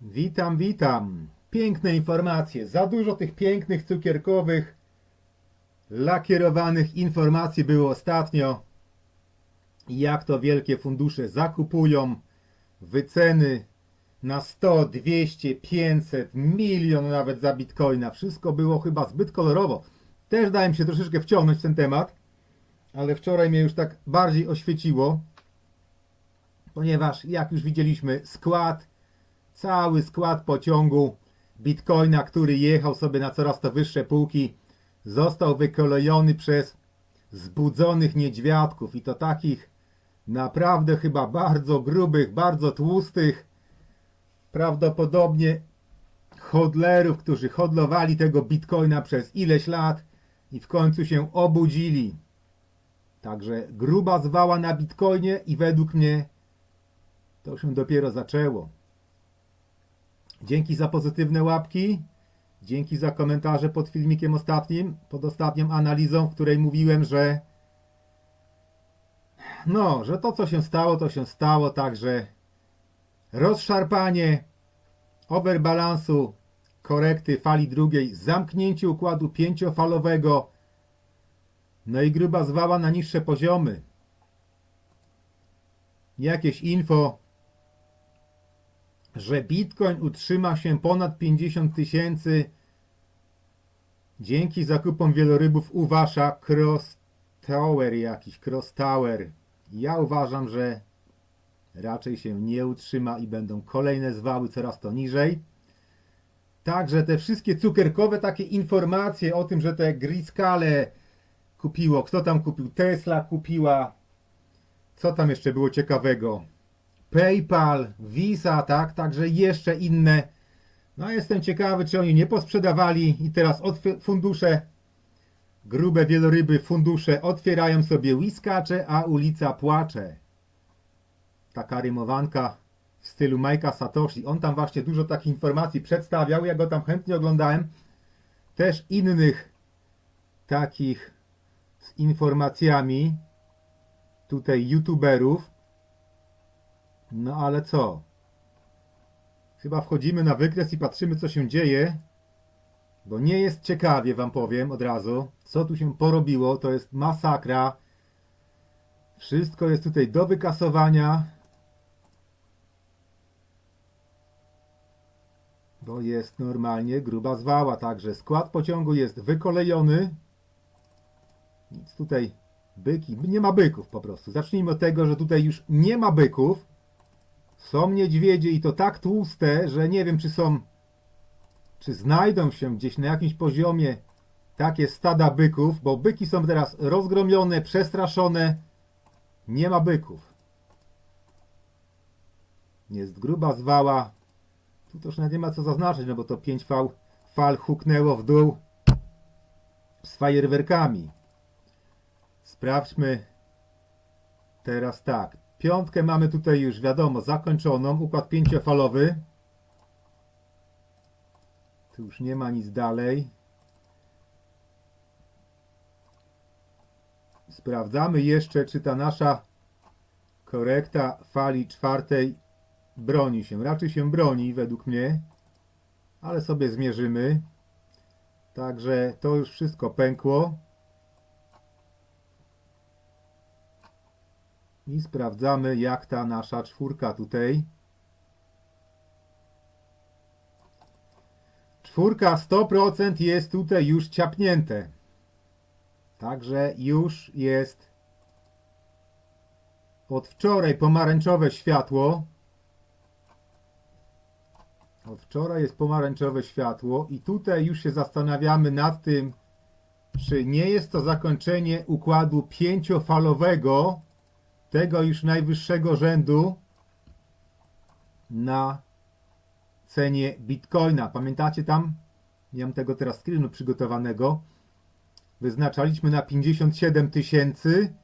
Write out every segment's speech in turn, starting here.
Witam, witam. Piękne informacje. Za dużo tych pięknych, cukierkowych, lakierowanych informacji było ostatnio. Jak to wielkie fundusze zakupują wyceny na 100, 200, 500, milion nawet za bitcoina. Wszystko było chyba zbyt kolorowo. Też dałem się troszeczkę wciągnąć w ten temat, ale wczoraj mnie już tak bardziej oświeciło, ponieważ jak już widzieliśmy, skład cały skład pociągu Bitcoina, który jechał sobie na coraz to wyższe półki, został wykolejony przez zbudzonych niedźwiadków i to takich naprawdę chyba bardzo grubych, bardzo tłustych, prawdopodobnie hodlerów, którzy hodlowali tego Bitcoina przez ileś lat i w końcu się obudzili. Także gruba zwała na Bitcoinie i według mnie to się dopiero zaczęło. Dzięki za pozytywne łapki. Dzięki za komentarze pod filmikiem ostatnim, pod ostatnią analizą, w której mówiłem, że no, że to co się stało, to się stało, także rozszarpanie overbalansu korekty fali drugiej, zamknięcie układu pięciofalowego, no i gruba zwała na niższe poziomy. Jakieś info że Bitcoin utrzyma się ponad 50 tysięcy dzięki zakupom wielorybów u Wasza Cross Tower jakiś, Cross Tower. Ja uważam, że raczej się nie utrzyma i będą kolejne zwały coraz to niżej. Także te wszystkie cukierkowe takie informacje o tym, że te Griskale kupiło, kto tam kupił, Tesla kupiła, co tam jeszcze było ciekawego? PayPal, Visa, tak, także jeszcze inne. No jestem ciekawy, czy oni nie posprzedawali i teraz fundusze, grube wieloryby fundusze otwierają sobie whiskacze, a ulica płacze. Taka rymowanka w stylu Majka Satoshi. On tam właśnie dużo takich informacji przedstawiał, ja go tam chętnie oglądałem. Też innych takich z informacjami tutaj youtuberów. No ale co? Chyba wchodzimy na wykres i patrzymy, co się dzieje. Bo nie jest ciekawie, wam powiem od razu. Co tu się porobiło, to jest masakra. Wszystko jest tutaj do wykasowania. Bo jest normalnie gruba zwała, także skład pociągu jest wykolejony. Nic tutaj byki, nie ma byków po prostu. Zacznijmy od tego, że tutaj już nie ma byków. Są niedźwiedzie i to tak tłuste, że nie wiem, czy są, czy znajdą się gdzieś na jakimś poziomie takie stada byków, bo byki są teraz rozgromione, przestraszone. Nie ma byków. Jest gruba zwała. Tu też nie ma co zaznaczyć, no bo to 5 fal, fal huknęło w dół z fajerwerkami. Sprawdźmy teraz tak. Piątkę mamy tutaj już wiadomo zakończoną. Układ pięciofalowy. Tu już nie ma nic dalej. Sprawdzamy jeszcze, czy ta nasza korekta fali czwartej broni się. Raczej się broni według mnie, ale sobie zmierzymy. Także to już wszystko pękło. I sprawdzamy, jak ta nasza czwórka tutaj. Czwórka 100% jest tutaj już ciapnięte. Także już jest od wczoraj pomarańczowe światło. Od wczoraj jest pomarańczowe światło i tutaj już się zastanawiamy nad tym, czy nie jest to zakończenie układu pięciofalowego, tego już najwyższego rzędu na cenie bitcoina. Pamiętacie tam? Nie mam tego teraz screenu przygotowanego. Wyznaczaliśmy na 57 tysięcy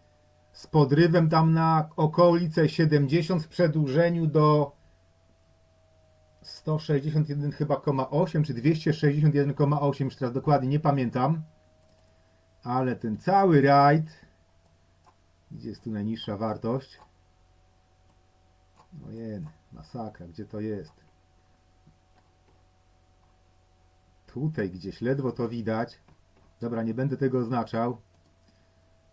z podrywem tam na okolice 70 w przedłużeniu do 161 chyba 8 czy 261,8 już teraz dokładnie nie pamiętam. Ale ten cały rajd gdzie jest tu najniższa wartość? Ojej, masakra, gdzie to jest? Tutaj gdzieś ledwo to widać. Dobra, nie będę tego oznaczał.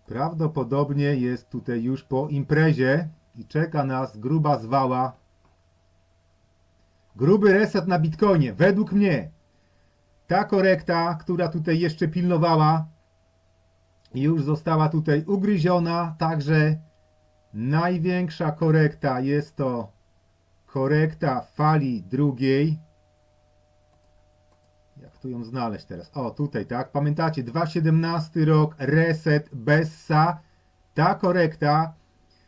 Prawdopodobnie jest tutaj już po imprezie i czeka nas gruba zwała. Gruby reset na Bitcoinie. Według mnie ta korekta, która tutaj jeszcze pilnowała, już została tutaj ugryziona, także największa korekta jest to korekta fali drugiej. Jak tu ją znaleźć teraz? O, tutaj, tak? Pamiętacie, 2.17 rok, reset, Bessa. Ta korekta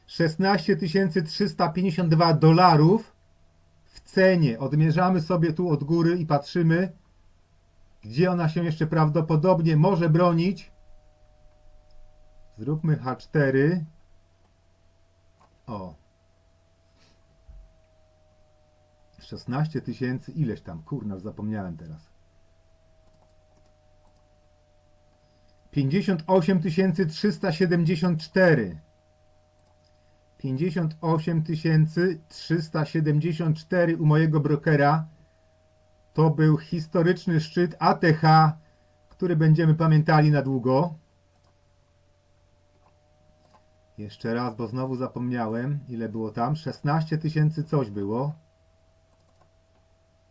16 352 dolarów w cenie. Odmierzamy sobie tu od góry i patrzymy, gdzie ona się jeszcze prawdopodobnie może bronić. Zróbmy H4. O. 16 tysięcy, ileś tam, kurna, zapomniałem teraz. 58 374. 58 374 u mojego brokera. To był historyczny szczyt ATH, który będziemy pamiętali na długo. Jeszcze raz, bo znowu zapomniałem, ile było tam. 16 tysięcy coś było.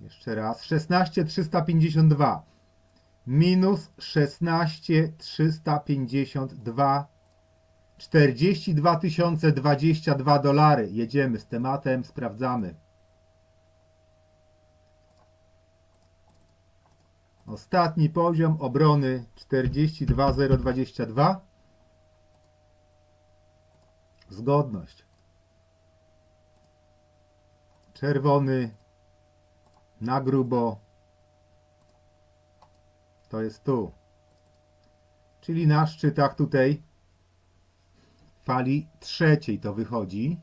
Jeszcze raz. 16 352 minus 16 352 42 022 dolary. Jedziemy z tematem, sprawdzamy. Ostatni poziom obrony 42022. Zgodność. Czerwony na grubo to jest tu. Czyli na szczytach tutaj fali trzeciej to wychodzi.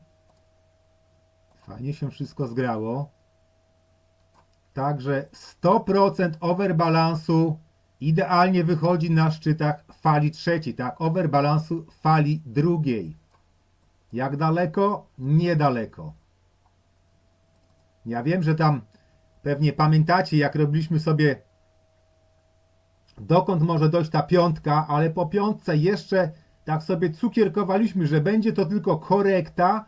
Fajnie się wszystko zgrało. Także 100% overbalansu idealnie wychodzi na szczytach fali trzeciej, tak? Overbalansu fali drugiej. Jak daleko? Niedaleko. Ja wiem, że tam pewnie pamiętacie, jak robiliśmy sobie dokąd może dojść ta piątka, ale po piątce jeszcze tak sobie cukierkowaliśmy, że będzie to tylko korekta.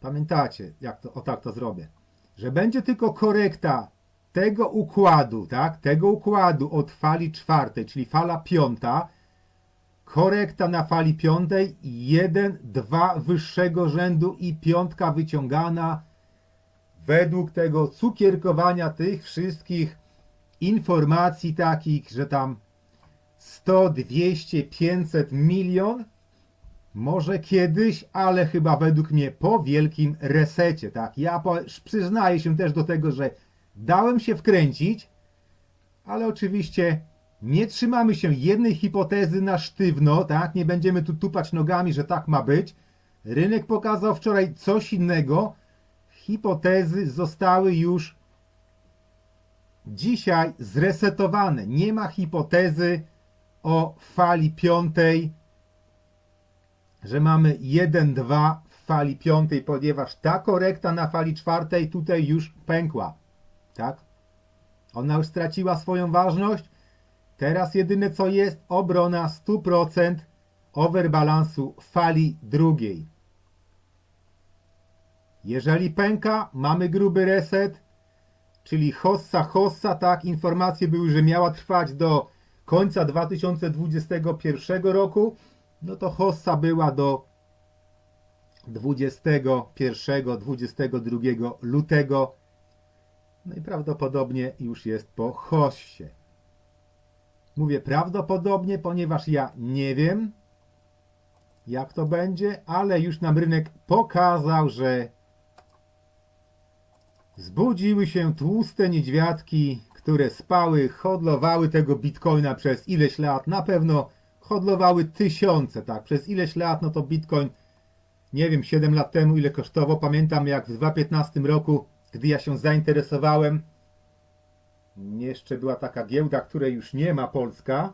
Pamiętacie, jak to, o tak to zrobię, że będzie tylko korekta tego układu, tak, tego układu od fali czwartej, czyli fala piąta, korekta na fali piątej, jeden, dwa wyższego rzędu i piątka wyciągana według tego cukierkowania tych wszystkich informacji takich, że tam 100, 200, 500 milion może kiedyś, ale chyba według mnie po wielkim resecie, tak? Ja przyznaję się też do tego, że dałem się wkręcić, ale oczywiście nie trzymamy się jednej hipotezy na sztywno, tak? Nie będziemy tu tupać nogami, że tak ma być. Rynek pokazał wczoraj coś innego. Hipotezy zostały już dzisiaj zresetowane. Nie ma hipotezy o fali piątej, że mamy 1-2 w fali piątej, ponieważ ta korekta na fali czwartej tutaj już pękła. Tak? Ona już straciła swoją ważność. Teraz jedyne co jest obrona 100% overbalansu fali drugiej. Jeżeli pęka, mamy gruby reset, czyli hossa hossa, tak, informacje były, że miała trwać do końca 2021 roku, no to hossa była do 21-22 lutego, no i prawdopodobnie już jest po hossie. Mówię prawdopodobnie, ponieważ ja nie wiem, jak to będzie, ale już nam rynek pokazał, że Zbudziły się tłuste niedźwiadki, które spały, hodlowały tego bitcoina przez ileś lat. Na pewno hodlowały tysiące, tak. Przez ileś lat, no to bitcoin, nie wiem, 7 lat temu ile kosztował. Pamiętam jak w 2015 roku, gdy ja się zainteresowałem, jeszcze była taka giełda, której już nie ma Polska.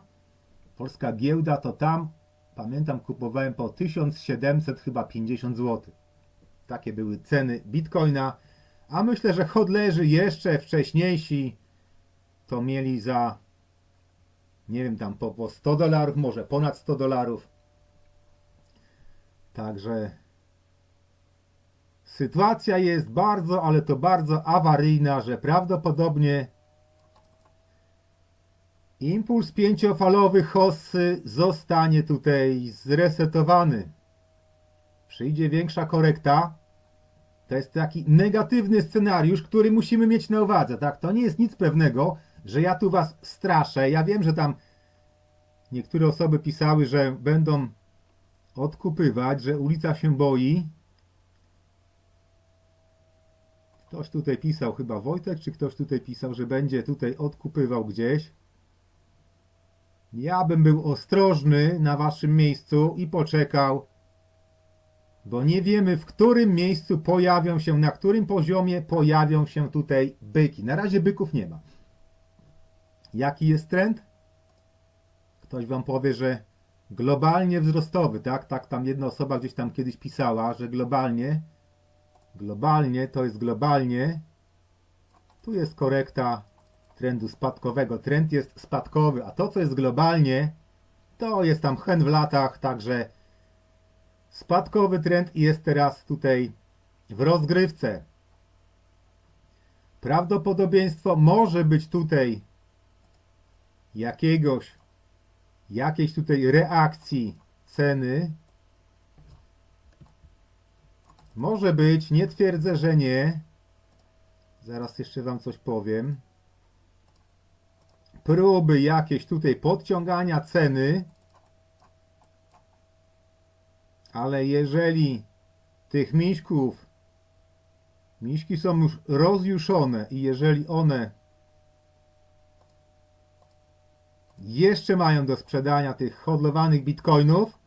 Polska giełda to tam, pamiętam, kupowałem po 1700 chyba 50 zł. Takie były ceny bitcoina. A myślę, że hodlerzy jeszcze wcześniejsi to mieli za nie wiem tam po, po 100 dolarów, może ponad 100 dolarów. Także sytuacja jest bardzo, ale to bardzo awaryjna, że prawdopodobnie impuls pięciofalowy Hossy zostanie tutaj zresetowany. Przyjdzie większa korekta. To jest taki negatywny scenariusz, który musimy mieć na uwadze, tak? To nie jest nic pewnego, że ja tu was straszę. Ja wiem, że tam niektóre osoby pisały, że będą odkupywać, że ulica się boi. Ktoś tutaj pisał, chyba Wojtek, czy ktoś tutaj pisał, że będzie tutaj odkupywał gdzieś. Ja bym był ostrożny na waszym miejscu i poczekał, bo nie wiemy w którym miejscu pojawią się, na którym poziomie pojawią się tutaj byki. Na razie byków nie ma. Jaki jest trend? Ktoś wam powie, że globalnie wzrostowy, tak? Tak tam jedna osoba gdzieś tam kiedyś pisała, że globalnie, globalnie to jest globalnie. Tu jest korekta trendu spadkowego. Trend jest spadkowy, a to co jest globalnie, to jest tam hen w latach, także spadkowy trend jest teraz tutaj w rozgrywce. Prawdopodobieństwo może być tutaj jakiegoś jakiejś tutaj reakcji ceny. Może być, nie twierdzę, że nie. Zaraz jeszcze wam coś powiem. Próby jakieś tutaj podciągania ceny. Ale jeżeli tych miśków miśki są już rozjuszone i jeżeli one jeszcze mają do sprzedania tych hodlowanych bitcoinów,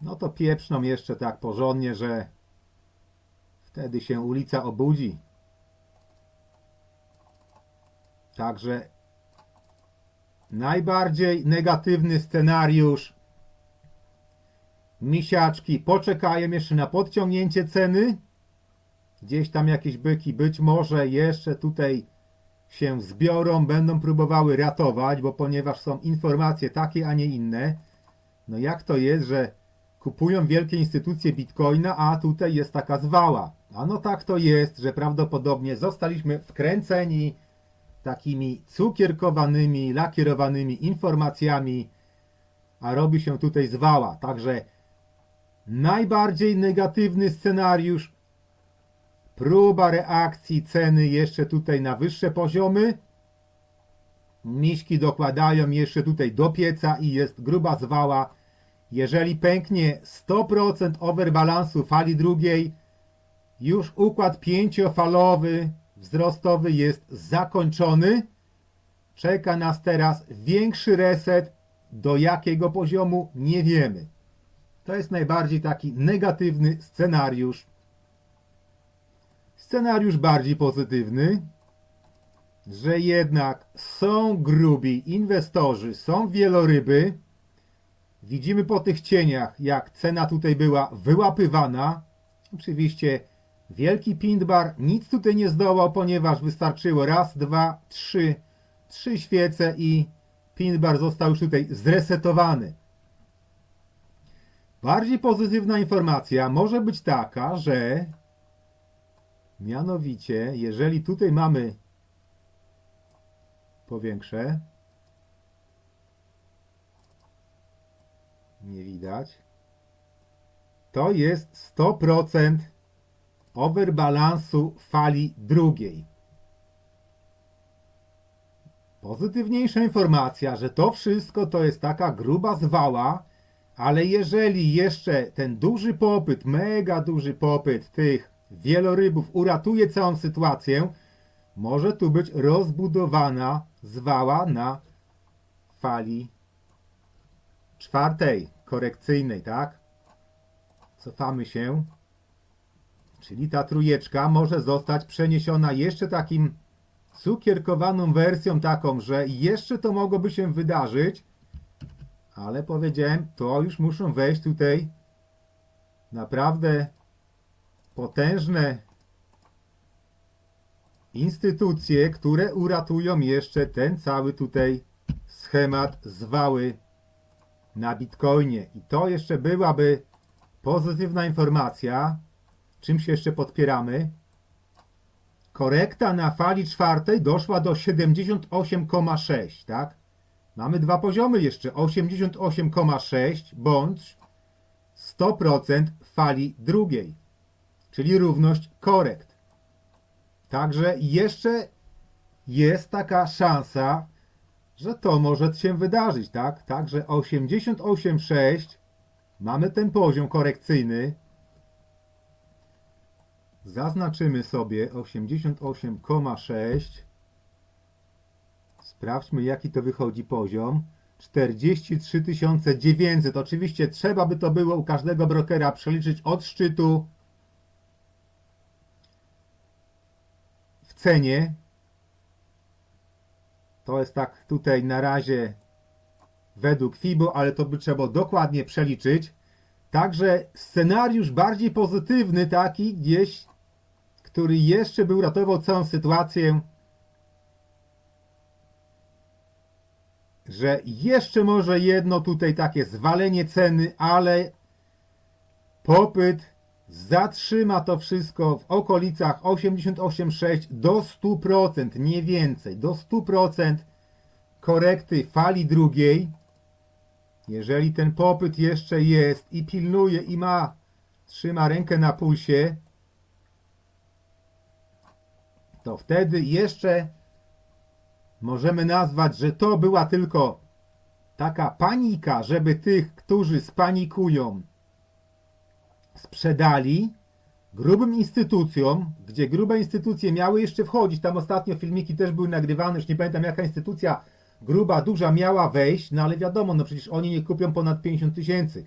no to pieprzną jeszcze tak porządnie, że wtedy się ulica obudzi. Także najbardziej negatywny scenariusz misiaczki poczekają jeszcze na podciągnięcie ceny. Gdzieś tam jakieś byki być może jeszcze tutaj się zbiorą, będą próbowały ratować, bo ponieważ są informacje takie, a nie inne, no jak to jest, że kupują wielkie instytucje bitcoina, a tutaj jest taka zwała. A no tak to jest, że prawdopodobnie zostaliśmy wkręceni takimi cukierkowanymi, lakierowanymi informacjami, a robi się tutaj zwała. Także najbardziej negatywny scenariusz Próba reakcji ceny jeszcze tutaj na wyższe poziomy. Miśki dokładają jeszcze tutaj do pieca i jest gruba zwała. Jeżeli pęknie 100% overbalansu fali drugiej, już układ pięciofalowy wzrostowy jest zakończony. Czeka nas teraz większy reset. Do jakiego poziomu nie wiemy. To jest najbardziej taki negatywny scenariusz Scenariusz bardziej pozytywny, że jednak są grubi inwestorzy, są wieloryby. Widzimy po tych cieniach, jak cena tutaj była wyłapywana. Oczywiście wielki pindbar nic tutaj nie zdołał, ponieważ wystarczyło raz, dwa, trzy, trzy świece i pindbar został już tutaj zresetowany. Bardziej pozytywna informacja może być taka, że Mianowicie, jeżeli tutaj mamy powiększę, nie widać, to jest 100% overbalansu fali drugiej. Pozytywniejsza informacja, że to wszystko to jest taka gruba zwała, ale jeżeli jeszcze ten duży popyt, mega duży popyt tych wielorybów uratuje całą sytuację, może tu być rozbudowana zwała na fali czwartej, korekcyjnej, tak? Cofamy się. Czyli ta trójeczka może zostać przeniesiona jeszcze takim cukierkowaną wersją taką, że jeszcze to mogłoby się wydarzyć, ale powiedziałem, to już muszą wejść tutaj naprawdę potężne instytucje, które uratują jeszcze ten cały tutaj schemat zwały na Bitcoinie. I to jeszcze byłaby pozytywna informacja. Czym się jeszcze podpieramy? Korekta na fali czwartej doszła do 78,6, tak? Mamy dwa poziomy jeszcze, 88,6 bądź 100% fali drugiej, czyli równość korekt. Także jeszcze jest taka szansa, że to może się wydarzyć, tak? Także 88,6 mamy ten poziom korekcyjny. Zaznaczymy sobie 88,6. Sprawdźmy jaki to wychodzi poziom. 43 900. Oczywiście trzeba by to było u każdego brokera przeliczyć od szczytu w cenie. To jest tak tutaj na razie według FIBO, ale to by trzeba dokładnie przeliczyć. Także scenariusz bardziej pozytywny taki gdzieś, który jeszcze by uratował całą sytuację, że jeszcze może jedno tutaj takie zwalenie ceny, ale popyt zatrzyma to wszystko w okolicach 88,6 do 100%, nie więcej, do 100% korekty fali drugiej. Jeżeli ten popyt jeszcze jest i pilnuje i ma, trzyma rękę na pulsie, to wtedy jeszcze możemy nazwać, że to była tylko taka panika, żeby tych, którzy spanikują, sprzedali grubym instytucjom, gdzie grube instytucje miały jeszcze wchodzić. Tam ostatnio filmiki też były nagrywane, już nie pamiętam jaka instytucja gruba, duża miała wejść, no ale wiadomo, no przecież oni nie kupią ponad 50 tysięcy.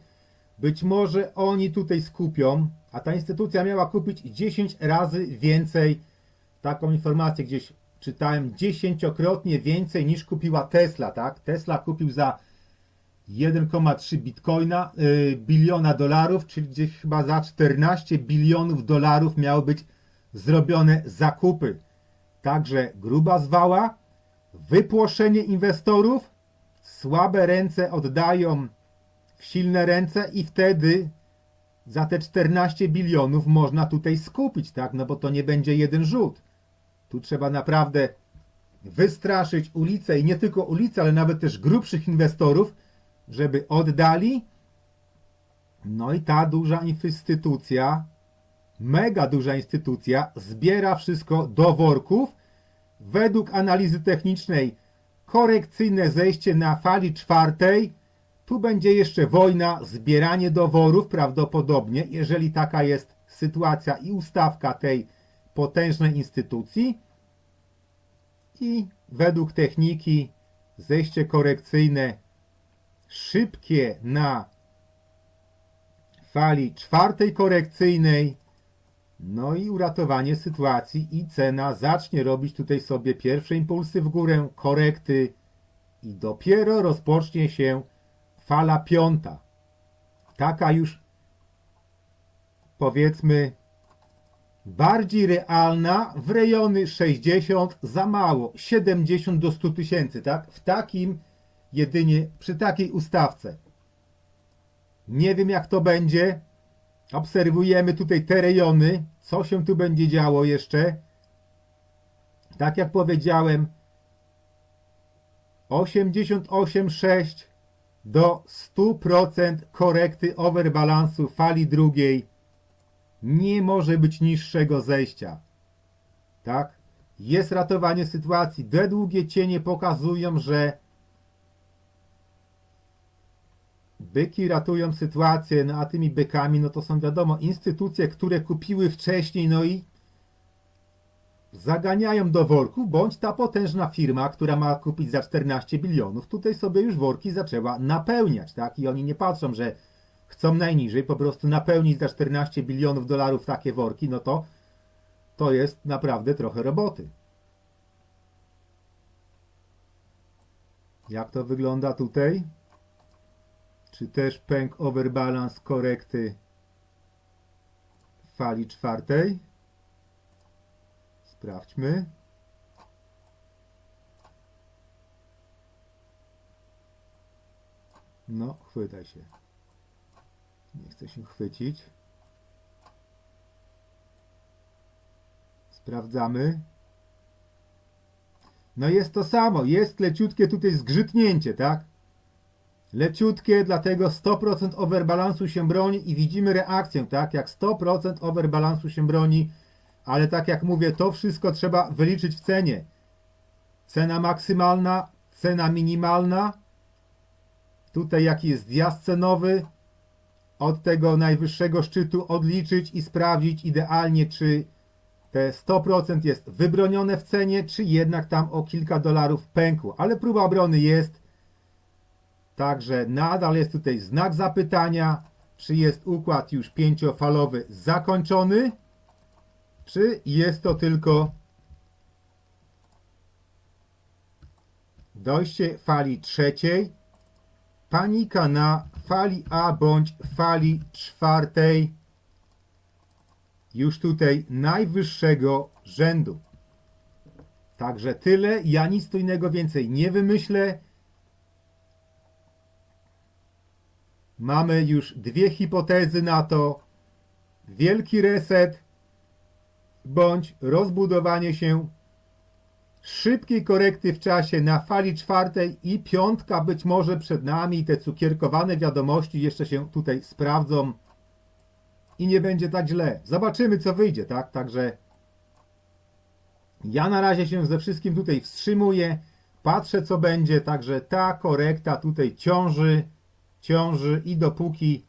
Być może oni tutaj skupią, a ta instytucja miała kupić 10 razy więcej. Taką informację gdzieś czytałem, dziesięciokrotnie więcej niż kupiła Tesla, tak? Tesla kupił za 1,3 bitcoina, yy, biliona dolarów, czyli gdzieś chyba za 14 bilionów dolarów miały być zrobione zakupy. Także gruba zwała, wypłoszenie inwestorów, słabe ręce oddają w silne ręce i wtedy za te 14 bilionów można tutaj skupić, tak? No bo to nie będzie jeden rzut. Tu trzeba naprawdę wystraszyć ulicę i nie tylko ulicę, ale nawet też grubszych inwestorów, żeby oddali. No i ta duża instytucja, mega duża instytucja, zbiera wszystko do worków. Według analizy technicznej korekcyjne zejście na fali czwartej. Tu będzie jeszcze wojna, zbieranie do worów prawdopodobnie, jeżeli taka jest sytuacja i ustawka tej potężnej instytucji. I według techniki zejście korekcyjne szybkie na fali czwartej korekcyjnej. No i uratowanie sytuacji i cena zacznie robić tutaj sobie pierwsze impulsy w górę, korekty i dopiero rozpocznie się fala piąta. Taka już powiedzmy bardziej realna w rejony 60 za mało, 70 do 100 tysięcy, tak? W takim jedynie przy takiej ustawce. Nie wiem jak to będzie. Obserwujemy tutaj te rejony, co się tu będzie działo jeszcze. Tak jak powiedziałem, 88,6 do 100% korekty overbalansu fali drugiej nie może być niższego zejścia. Tak? Jest ratowanie sytuacji. Te długie cienie pokazują, że byki ratują sytuację, no a tymi bykami, no to są wiadomo instytucje, które kupiły wcześniej, no i zaganiają do worków, bądź ta potężna firma, która ma kupić za 14 bilionów, tutaj sobie już worki zaczęła napełniać, tak? I oni nie patrzą, że chcą najniżej, po prostu napełnić za 14 bilionów dolarów takie worki, no to to jest naprawdę trochę roboty. Jak to wygląda tutaj? Czy też pęk overbalance korekty fali czwartej? Sprawdźmy. No, chwytaj się. Nie chcę się chwycić. Sprawdzamy. No jest to samo, jest leciutkie tutaj zgrzytnięcie, tak? Leciutkie, dlatego 100% overbalansu się broni i widzimy reakcję, tak? Jak 100% overbalansu się broni, ale tak jak mówię, to wszystko trzeba wyliczyć w cenie. Cena maksymalna, cena minimalna. Tutaj jaki jest zjazd cenowy. Od tego najwyższego szczytu odliczyć i sprawdzić idealnie, czy te 100% jest wybronione w cenie, czy jednak tam o kilka dolarów pękło. Ale próba obrony jest. Także nadal jest tutaj znak zapytania, czy jest układ już pięciofalowy zakończony, czy jest to tylko dojście fali trzeciej, panika na fali A bądź fali czwartej, już tutaj najwyższego rzędu. Także tyle, ja nic tu innego więcej nie wymyślę. Mamy już dwie hipotezy na to. Wielki reset bądź rozbudowanie się szybkiej korekty w czasie na fali czwartej i piątka być może przed nami. Te cukierkowane wiadomości jeszcze się tutaj sprawdzą i nie będzie tak źle. Zobaczymy co wyjdzie, tak? Także ja na razie się ze wszystkim tutaj wstrzymuję. Patrzę co będzie, także ta korekta tutaj ciąży, ciąży i dopóki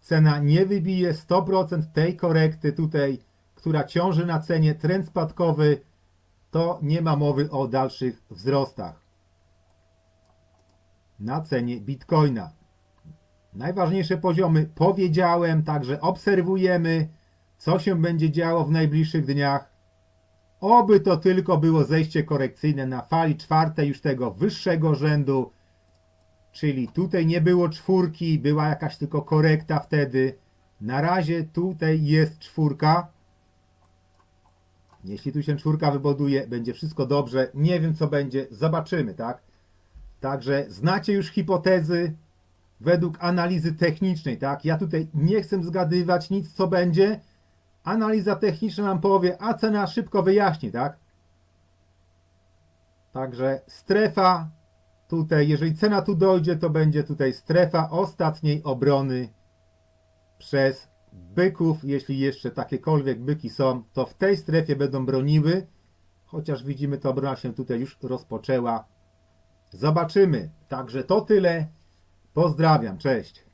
cena nie wybije 100% tej korekty tutaj, która ciąży na cenie, trend spadkowy, to nie ma mowy o dalszych wzrostach na cenie Bitcoina. Najważniejsze poziomy powiedziałem, także obserwujemy, co się będzie działo w najbliższych dniach. Oby to tylko było zejście korekcyjne na fali czwartej już tego wyższego rzędu, czyli tutaj nie było czwórki, była jakaś tylko korekta wtedy. Na razie tutaj jest czwórka. Jeśli tu się czwórka wybuduje, będzie wszystko dobrze. Nie wiem co będzie, zobaczymy, tak? Także znacie już hipotezy według analizy technicznej, tak? Ja tutaj nie chcę zgadywać nic co będzie. Analiza techniczna nam powie, a cena szybko wyjaśni, tak? Także strefa tutaj, jeżeli cena tu dojdzie, to będzie tutaj strefa ostatniej obrony przez byków, jeśli jeszcze takiekolwiek byki są, to w tej strefie będą broniły, chociaż widzimy, ta obrona się tutaj już rozpoczęła. Zobaczymy. Także to tyle. Pozdrawiam, cześć.